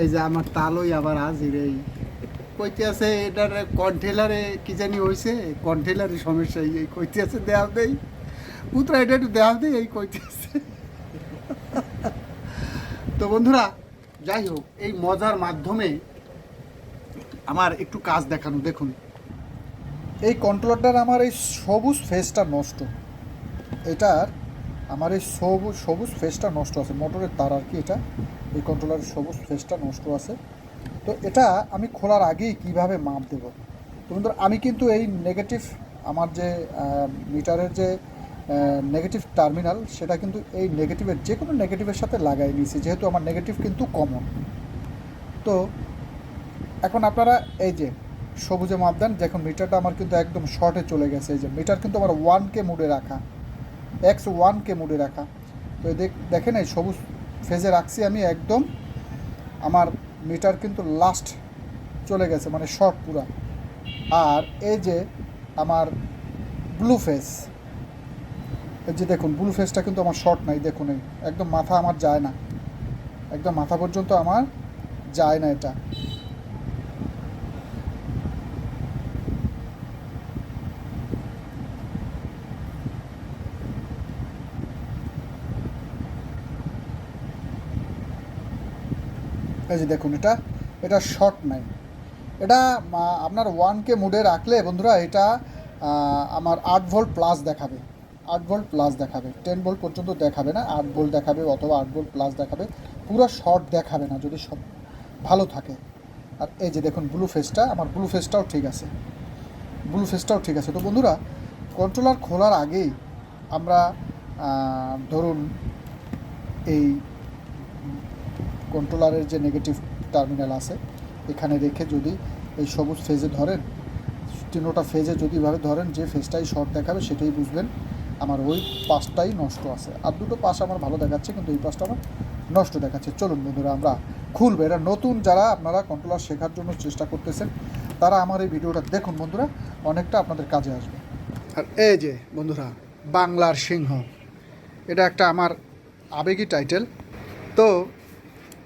এই যে আমার তালই আবার হাজির, এই কইতে আছে এটার কন্টেলারে কি জানি হয়েছে কন্টেলারের সমস্যা, এই কইতে আছে দেওয়া দেই, পুত্রা এটা একটু দেওয়া দেই, এই কইতে আছে তো বন্ধুরা, যাই হোক, এই মজার মাধ্যমে আমার একটু কাজ দেখানো, দেখুন। এই কন্ট্রোলারটার আমার এই সবুজ ফেসটা নষ্ট। এটার আমার এই সবুজ সবুজ ফেসটা নষ্ট আছে। মোটরের তার আর কি এটা? এই কন্ট্রোলারের সবুজ ফেসটা নষ্ট আছে। তো এটা আমি খোলার আগেই কীভাবে মাপ দেব? তো বন্ধুরা, আমি কিন্তু এই নেগেটিভ আমার যে মিটারের যে নেগেটিভ টার্মিনাল সেটা কিন্তু এই নেগেটিভের যে কোনো নেগেটিভের সাথে লাগাই নিয়েছি। যেহেতু আমার নেগেটিভ কিন্তু কমন তো এখন আপনারা এই যে সবুজে মাপ দেন, দেখুন মিটারটা আমার কিন্তু একদম শর্টে চলে গেছে। এই যে মিটার কিন্তু আমার ওয়ানকে মুডে রাখা। এক্স ওয়ানকে মুডে রাখা। তো দেখেন এই সবুজ ফেজে রাখছি আমি একদম। আমার মিটার কিন্তু লাস্ট চলে গেছে মানে শর্ট পুরা। আর এই যে আমার ব্লু ফেস এই যে দেখুন ব্লু ফেসটা কিন্তু আমার শর্ট নাই, দেখুন এই, একদম মাথা আমার যায় না। একদম মাথা পর্যন্ত আমার যায় না এটা। এই যে দেখুন, এটা এটা শর্ট নাই এটা আপনার ওয়ানকে মুডে রাখলে বন্ধুরা এটা আমার আট ভোল্ট প্লাস দেখাবে। আট ভোল্ট প্লাস দেখাবে। টেন ভোল্ট পর্যন্ত দেখাবে না, আট ভোল্ট দেখাবে অথবা আট ভোল্ট প্লাস দেখাবে। পুরো শর্ট দেখাবে না, যদি সব ভালো থাকে। আর এই যে দেখুন ব্লু ফেসটা আমার ব্লু ফেসটাও ঠিক আছে। ব্লু ফেসটাও ঠিক আছে। তো বন্ধুরা কন্ট্রোলার খোলার আগেই আমরা ধরুন, এই কন্ট্রোলারের যে নেগেটিভ টার্মিনাল আছে, এখানে রেখে যদি এই সবুজ ফেজে ধরেন তিনোটা ফেজে যদি এভাবে ধরেন, যে ফেজটাই শর্ট দেখাবে, সেটাই বুঝবেন আমার ওই পাশটাই নষ্ট আছে। আর দুটো পাশ আমার ভালো দেখাচ্ছে, কিন্তু এই পাশটা আমার নষ্ট দেখাচ্ছে। চলুন বন্ধুরা, আমরা খুলবে। এটা নতুন যারা আপনারা কন্ট্রোলার শেখার জন্য চেষ্টা করতেছেন, তারা আমার এই ভিডিওটা দেখুন বন্ধুরা, অনেকটা আপনাদের কাজে আসবে। আর এই যে বন্ধুরা, বাংলার সিংহ, এটা একটা আমার আবেগী টাইটেল তো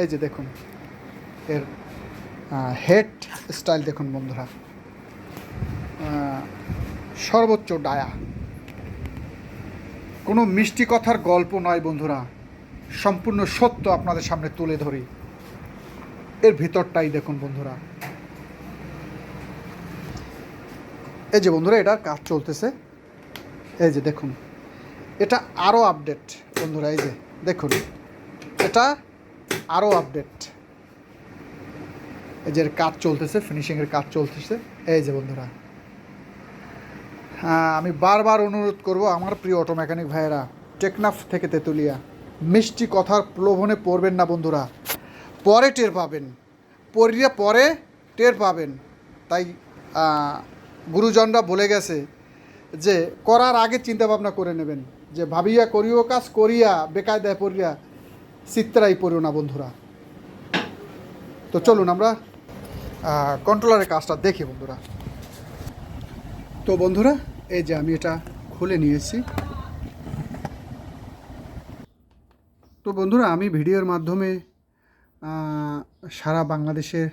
এই যে দেখুন, এর হেড স্টাইল দেখুন বন্ধুরা। সর্বোচ্চ ডায়া। কোনো মিষ্টি কথার গল্প নয় বন্ধুরা, সম্পূর্ণ সত্য আপনাদের সামনে তুলে ধরি। এর ভিতরটাই দেখুন বন্ধুরা। এই যে বন্ধুরা, এটার কাজ চলতেছে। এই যে দেখুন, এটা আরও আপডেট বন্ধুরা, এই যে দেখুন, এটা আরও আপডেট এই যে কাজ চলতেছে ফিনিশিংয়ের কাজ চলতেছে। এই যে বন্ধুরা। হ্যাঁ আমি বারবার অনুরোধ করব আমার প্রিয় অটো মেকানিক ভাইয়েরা, টেকনাফ থেকে তেঁতুলিয়া, মিষ্টি কথার প্রলোভনে পড়বেন না বন্ধুরা। পরে টের পাবেন। পড়িয়া পরে টের পাবেন। তাই গুরুজনরা বলে গেছে যে, করার আগে চিন্তা ভাবনা করে নেবেন। যে, ভাবিয়া করিও কাজ, করিয়া বেকায়দায় পড়িয়া চিত্রাই পড়িও না বন্ধুরা। তো চলুন আমরা কন্ট্রোলারের কাজটা দেখি বন্ধুরা। তো বন্ধুরা, এই যে আমি এটা খুলে নিয়েছি। তো বন্ধুরা, আমি ভিডিওর মাধ্যমে সারা বাংলাদেশের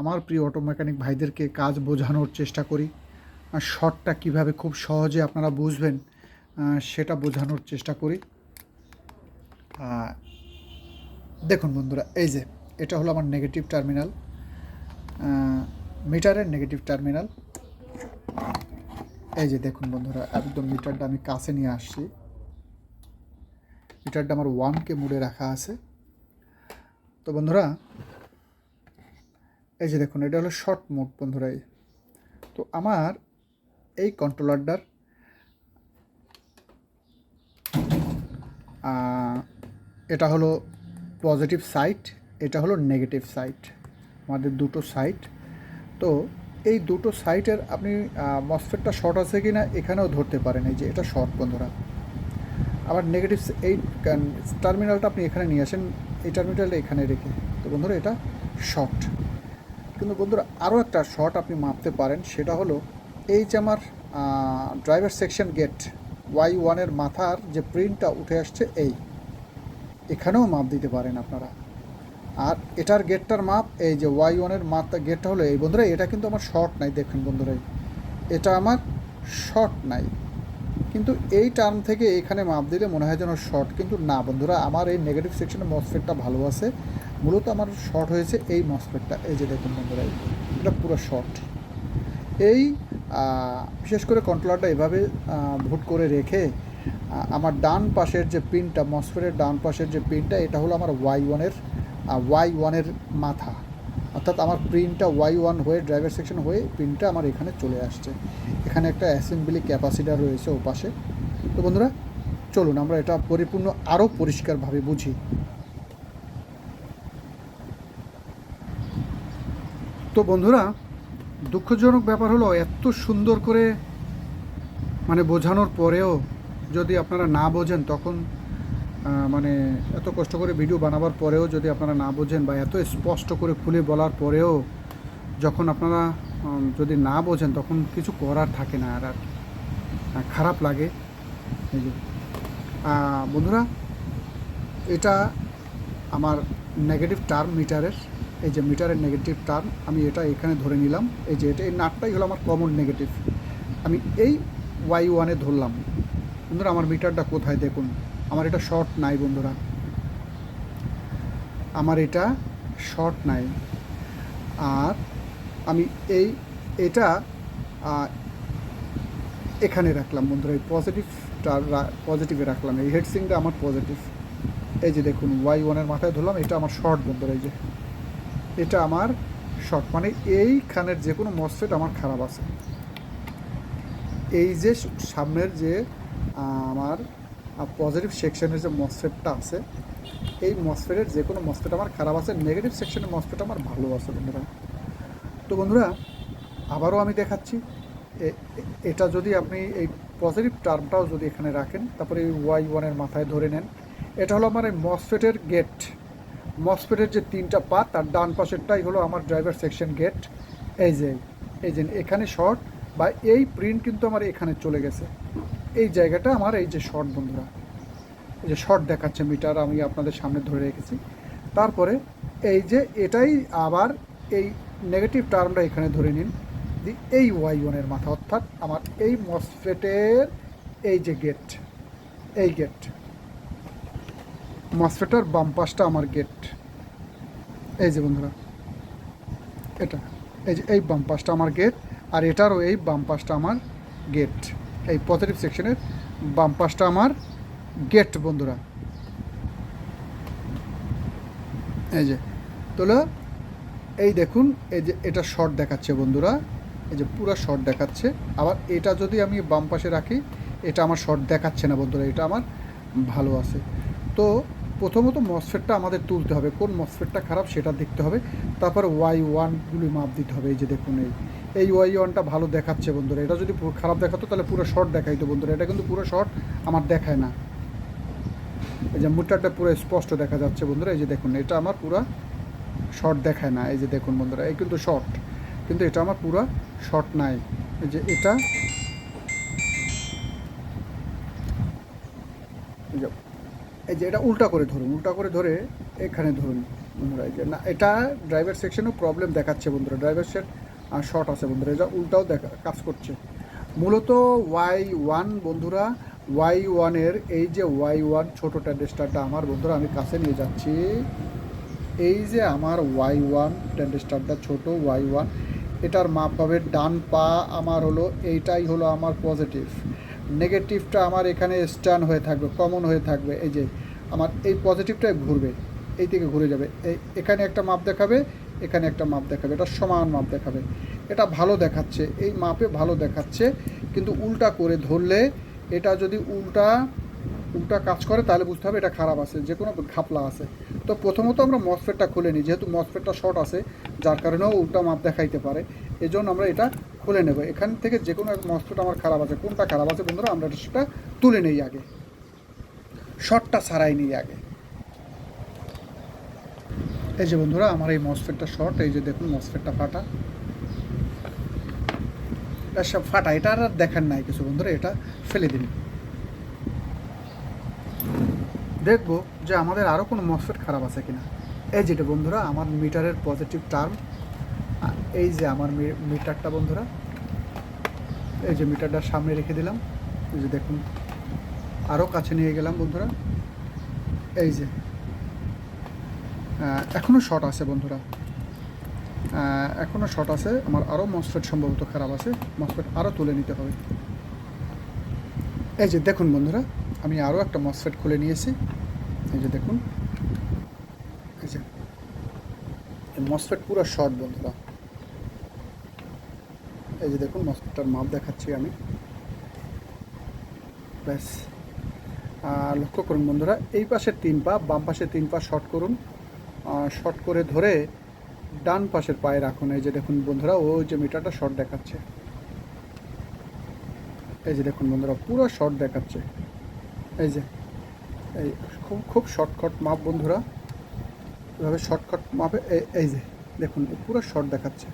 আমার প্রিয় অটো মেকানিক ভাইদেরকে কাজ বোঝানোর চেষ্টা করি। শর্টটা কীভাবে খুব সহজে আপনারা বুঝবেন সেটা বোঝানোর চেষ্টা করি। দেখুন বন্ধুরা, এই যে, এটা হলো আমার নেগেটিভ টার্মিনাল মিটারের নেগেটিভ টার্মিনাল এই যে দেখুন বন্ধুরা, একদম মিটারটা আমি কাছে নিয়ে আসছি। মিটারটা আমার ওয়ানকে মুড়ে রাখা আছে। তো বন্ধুরা, এই যে দেখুন, এটা হলো শর্ট মোড বন্ধুরা এই। তো আমার এই কন্ট্রোলারটার এটা হলো পজিটিভ সাইট এটা হলো নেগেটিভ সাইট আমাদের দুটো সাইট তো এই দুটো সাইটের আপনি মসফেটটা শর্ট আছে কি না এখানেও ধরতে পারেন, এই যে এটা শর্ট বন্ধুরা। আবার নেগেটিভ এই টার্মিনালটা আপনি এখানে নিয়ে আসেন, এই টার্মিনালটা এখানে রেখে। তো বন্ধুরা, এটা শর্ট কিন্তু বন্ধুরা, আরও একটা শর্ট আপনি মাপতে পারেন, সেটা হলো এই যে আমার ড্রাইভার সেকশন গেট ওয়াই ওয়ানের মাথার যে প্রিন্টটা উঠে আসছে, এই। এখানেও মাপ দিতে পারেন আপনারা। আর এটার গেটটার মাপ, এই যে ওয়াই ওয়ানের মাপ গেটটা হলো এই। বন্ধুরা, এটা কিন্তু আমার শর্ট নাই, দেখুন বন্ধুরা। এটা আমার শর্ট নাই। কিন্তু এই টার্ম থেকে এখানে মাপ দিলে মনে হয় যেন শর্ট কিন্তু না বন্ধুরা। আমার এই নেগেটিভ সেকশনের মসফেটটা ভালো আছে। মূলত আমার শর্ট হয়েছে এই মসফেটটা এই যে দেখুন বন্ধুরা, এটা পুরো শর্ট এই বিশেষ করে কন্ট্রোলারটা এভাবে ভুট করে রেখে আমার ডান পাশের যে পিনটা মসফেটের ডান পাশের যে পিনটা, এটা হলো আমার ওয়াই ওয়ানের ওয়াই ওয়ানের মাথা। অর্থাৎ আমার প্রিন্টটা ওয়াই ওয়ান হয়ে ড্রাইভার সেকশন হয়ে পিনটা আমার এখানে চলে আসছে। এখানে একটা অ্যাসেম্বলি ক্যাপাসিটার রয়েছে ও পাশে। তো বন্ধুরা, চলুন আমরা এটা পরিপূর্ণ আরও পরিষ্কারভাবে বুঝি। তো বন্ধুরা, দুঃখজনক ব্যাপার হলো এত সুন্দর করে মানে বোঝানোর পরেও যদি আপনারা না বোঝেন, তখন মানে এত কষ্ট করে ভিডিও বানাবার পরেও যদি আপনারা না বোঝেন বা এত স্পষ্ট করে খুলে বলার পরেও যখন আপনারা যদি না বোঝেন, তখন কিছু করার থাকে না আর আর খারাপ লাগে। বন্ধুরা, এটা আমার নেগেটিভ টার্ম মিটারের এই যে মিটারের নেগেটিভ টার্ম আমি এটা এখানে ধরে নিলাম। এই যে এটা, এই নাটটাই হলো আমার কমন নেগেটিভ আমি এই ওয়াই ওয়ানে ধরলাম। বন্ধুরা, আমার মিটারটা কোথায় দেখুন? আমার এটা শর্ট নাই বন্ধুরা। আমার এটা শর্ট নাই। আর আমি এই, এটা এখানে রাখলাম বন্ধুরা, এই পজিটিভটা পজিটিভে রাখলাম। এই হেডসিংটা আমার পজিটিভ এই যে দেখুন ওয়াই ওয়ানের মাথায় ধরলাম, এটা আমার শর্ট বন্ধুরা, এই যে। এটা আমার শর্ট মানে এইখানের যে কোনো মসফেট আমার খারাপ আছে। এই যে সামনের যে আমার পজিটিভ সেকশনের যে মসফেটটা আছে, এই মসফেটের যে কোনো মসফেট আমার খারাপ আছে নেগেটিভ সেকশনের মসফেট আমার ভালো আছে বন্ধুরা। তো বন্ধুরা, আবারও আমি দেখাচ্ছি এটা যদি আপনি এই পজিটিভ টার্মটাও যদি এখানে রাখেন, তারপরে এই ওয়াই ওয়ানের মাথায় ধরে নেন, এটা হলো আমার এই মসফেটের গেট মসফেটের যে তিনটা পাত তার ডান পাশেরটাই হলো আমার ড্রাইভার সেকশন গেট এই যে এই যে, এখানে শর্ট বা এই প্রিন্ট কিন্তু আমার এখানে চলে গেছে। এই জায়গাটা আমার এই যে শর্ট বন্ধুরা, এই যে শর্ট দেখাচ্ছে মিটার আমি আপনাদের সামনে ধরে রেখেছি। তারপরে এই যে এটাই আবার এই নেগেটিভ টার্মটা এখানে ধরে নিন এই ওয়াই ওয়ানের মাথা, অর্থাৎ আমার এই মসফেটের এই যে গেট এই গেট মসফেটার বাম পাশটা আমার গেট এই যে বন্ধুরা, এটা, এই যে এই বাম পাশটা আমার গেট আর এটারও এই বাম পাশটা আমার গেট এই পজিটিভ সেকশনের বাম পাশটা আমার গেট, বন্ধুরা। এই যে, তোলো, এই দেখুন, এই যে এটা শর্ট দেখাচ্ছে, বন্ধুরা। এই যে পুরো শর্ট দেখাচ্ছে। আবার এটা যদি আমি বাম পাশে রাখি, এটা আমার শর্ট দেখাচ্ছে না, বন্ধুরা, এটা আমার ভালো আছে। তো প্রথমত মসফেটটা আমাদের তুলতে হবে। কোন মসফেটটা খারাপ সেটা দেখতে হবে। তারপর ওয়াই ওয়ানগুলি মাপ দিতে হবে। এই যে দেখুন, এই এই ওয়াই ওয়ানটা ভালো দেখাচ্ছে বন্ধুরা। এটা যদি খারাপ দেখাতো, তাহলে পুরো শর্ট দেখাইতো বন্ধুরা। এটা কিন্তু পুরো শর্ট আমার দেখায় না। এই যে মুটারটা পুরো স্পষ্ট দেখা যাচ্ছে বন্ধুরা। এই যে দেখুন, এটা আমার পুরো শর্ট দেখায় না। এই যে দেখুন বন্ধুরা, এই কিন্তু শর্ট কিন্তু এটা আমার পুরো শর্ট নাই। এই যে এটা, এই যে এটা উল্টা করে ধরুন, উল্টা করে ধরে এখানে ধরুন বন্ধুরা। এই যে না, এটা ড্রাইভার সেকশনেও প্রবলেম দেখাচ্ছে বন্ধুরা। ড্রাইভার সেট শর্ট আছে বন্ধুরা এটা উল্টাও দেখা কাজ করছে। মূলত ওয়াই ওয়ান বন্ধুরা ওয়াই ওয়ানের এই যে ওয়াই ওয়ান ছোটো ট্যান্ডেস্টারটা আমার বন্ধুরা, আমি কাছে নিয়ে যাচ্ছি। এই যে আমার ওয়াই ওয়ান ট্যান্ডেস্টারটা ছোটো ওয়াই ওয়ান এটার মাপ হবে ডান পা আমার হলো, এইটাই হলো আমার পজিটিভ নেগেটিভটা আমার এখানে স্ট্যান্ড হয়ে থাকবে কমন হয়ে থাকবে, এই যে আমার এই পজিটিভটাই ঘুরবে, এই থেকে ঘুরে যাবে। এখানে একটা মাপ দেখাবে এখানে একটা মাপ দেখাবে, এটা সমান মাপ দেখাবে। এটা ভালো দেখাচ্ছে, এই মাপে ভালো দেখাচ্ছে, কিন্তু উল্টা করে ধরলে এটা যদি উল্টা উল্টা কাজ করে, তাহলে বুঝতে হবে এটা খারাপ আছে, যে কোনো ঘাপলা আছে। তো প্রথমত আমরা মসফেটটা খুলে নিই, যেহেতু মসফেটটা শর্ট আছে, যার কারণেও উল্টা মাপ দেখাইতে পারে। এই জন্য আমরা এটা খুলে নেব। এখান থেকে যে কোনো এক মসফেট আমার খারাপ আছে, কোনটা খারাপ আছে বন্ধুরা, আমরা সেটা তুলে নেই আগে। শর্টটা ছাড়াই নিই আগে। এই যে বন্ধুরা, আমার এই মসফেটটা শর্ট এই যে দেখুন মসফেটটা ফাটা। সব ফাটা, এটা আর দেখার নাই কিছু বন্ধুরা, এটা ফেলে দিন। দেখব যে আমাদের আরও কোনো মসফেট খারাপ আছে কিনা। এই যেটা বন্ধুরা, আমার মিটারের পজিটিভ টার্ম এই যে আমার মিটারটা বন্ধুরা, এই যে মিটারটা সামনে রেখে দিলাম। এই যে দেখুন আরও কাছে নিয়ে গেলাম বন্ধুরা। এই যে এখনও শর্ট আছে বন্ধুরা। এখনও শর্ট আছে। আমার আরও মসফেট সম্ভবত খারাপ আছে। মসফেট আরও তুলে নিতে হবে। এই যে দেখুন বন্ধুরা, আমি আরও একটা মসফেট খুলে নিয়েছি। এই যে দেখুন। এই যে। মসফেট পুরো শর্ট বন্ধুরা। এই যে দেখুন মসফেটটার মাপ দেখাচ্ছি আমি। ব্যাস। লক্ষ্য করুন বন্ধুরা, এই পাশে তিন পা, বাম পাশে তিন পা শর্ট করুন। শর্ট করে ধরে ডান পাশের পায়ে রাখুন এই যে দেখুন বন্ধুরা ও যে মিটারটা শর্ট দেখাচ্ছে। এই যে দেখুন বন্ধুরা, পুরো শর্ট দেখাচ্ছে। এই যে, এই খুব খুব শর্টকাট মাপ বন্ধুরা। এভাবে শর্টকাট মাপে এই- যে, দেখুন, পুরো শর্ট দেখাচ্ছে।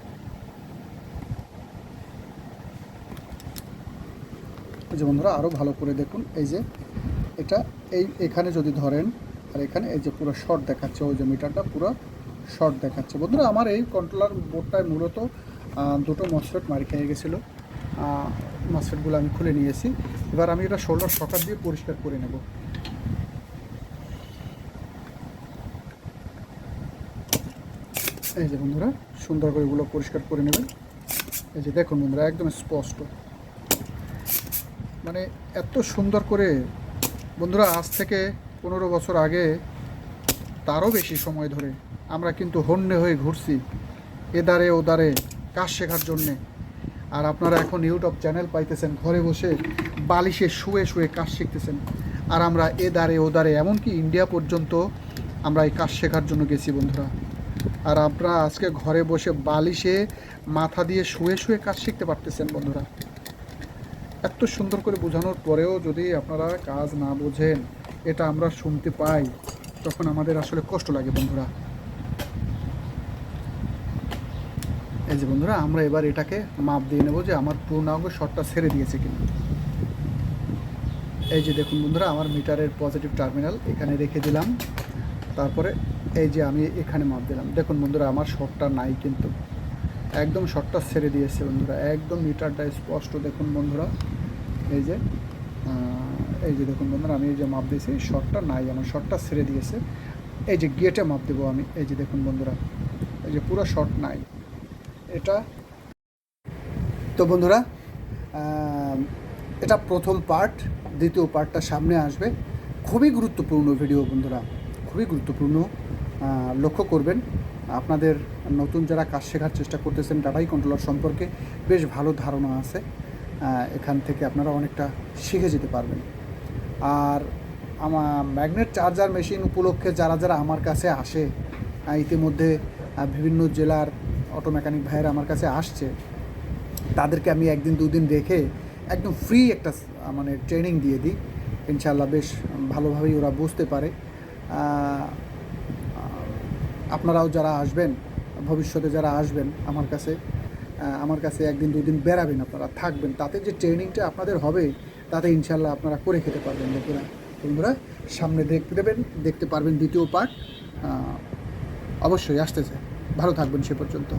এই যে বন্ধুরা আরও ভালো করে দেখুন, এই যে, এটা, এই, এখানে যদি ধরেন আর এখানে এই যে পুরো শর্ট দেখাচ্ছে, ওই যে মিটারটা পুরো শর্ট দেখাচ্ছে। বন্ধুরা, আমার এই কন্ট্রোলার বোর্ডটায় মূলত দুটো মসফেট মারি খেয়ে গেছিল। মসফেটগুলো আমি খুলে নিয়েছি। এবার আমি এটা শোল্ডার সকার দিয়ে পরিষ্কার করে নেব। এই যে বন্ধুরা, সুন্দর করে এগুলো পরিষ্কার করে নেবেন। এই যে দেখুন বন্ধুরা, একদম স্পষ্ট। মানে এত সুন্দর করে, বন্ধুরা, আজ থেকে পনেরো বছর আগে তারও বেশি সময় ধরে আমরা কিন্তু হন্যে হয়ে ঘুরছি এদারে ওদারে কাজ শেখার জন্যে। আর আপনারা এখন ইউটিউব চ্যানেল পাইতেছেন, ঘরে বসে বালিশে শুয়ে শুয়ে কাজ শিখতেছেন। আর আমরা এদারে ওদারে এমনকি ইন্ডিয়া পর্যন্ত আমরা এই কাজ শেখার জন্য গেছি বন্ধুরা। আর আপনারা আজকে ঘরে বসে বালিশে মাথা দিয়ে শুয়ে শুয়ে কাজ শিখতে পারতেছেন বন্ধুরা। এত সুন্দর করে বোঝানোর পরেও যদি আপনারা কাজ না বোঝেন এটা আমরা শুনতে পাই। তখন আমাদের আসলে কষ্ট লাগে, বন্ধুরা। এই যে বন্ধুরা, আমরা এবার এটাকে মাপ দিয়ে নেব যে আমার পূর্ণাঙ্গ শটটা ছেড়ে দিয়েছে কিনা। এই যে দেখুন বন্ধুরা, আমার মিটারের পজিটিভ টার্মিনাল এখানে রেখে দিলাম। তারপরে এই যে আমি এখানে মাপ দিলাম। দেখুন বন্ধুরা, আমার শটটা নাই কিন্তু। একদম শটটা ছেড়ে দিয়েছে বন্ধুরা। একদম মিটারটা স্পষ্ট। দেখুন বন্ধুরা, এই যে এই যে দেখুন বন্ধুরা, আমি এই যে মাপ দিয়েছি শটটা নাই, আমার শটটা ছেড়ে দিয়েছে। এই যে গেটে মাপ দেবো আমি, এই যে দেখুন বন্ধুরা, এই যে পুরো শট নাই। এটা তো বন্ধুরা এটা প্রথম পার্ট দ্বিতীয় পার্টটা সামনে আসবে। খুবই গুরুত্বপূর্ণ ভিডিও বন্ধুরা, খুবই গুরুত্বপূর্ণ লক্ষ্য করবেন। আপনাদের নতুন যারা কাজ শেখার চেষ্টা করতেছেন ডাটাই কন্ট্রোলার সম্পর্কে, বেশ ভালো ধারণা আছে। এখান থেকে আপনারা অনেকটা শিখে যেতে পারবেন। আর আমার ম্যাগনেট চার্জার মেশিন উপলক্ষে যারা যারা আমার কাছে আসে ইতিমধ্যে বিভিন্ন জেলার অটো মেকানিক ভাইয়েরা আমার কাছে আসছে, তাদেরকে আমি একদিন, দুদিন রেখে একদম ফ্রি একটা মানে ট্রেনিং দিয়ে দিই। ইনশাল্লাহ বেশ ভালোভাবেই ওরা বুঝতে পারে। আপনারাও যারা আসবেন, ভবিষ্যতে যারা আসবেন আমার কাছে আমার কাছে একদিন, দুদিন বেড়াবেন আপনারা, থাকবেন। তাতে যে ট্রেনিংটা আপনাদের হবে তাতে ইনশাল্লাহ আপনারা করে খেতে পারবেন। বন্ধুরা বন্ধুরা, সামনে দেখতে দেবেন, দেখতে পারবেন দ্বিতীয় পার্ট অবশ্যই আসতেছে। ভালো থাকবেন সে পর্যন্ত।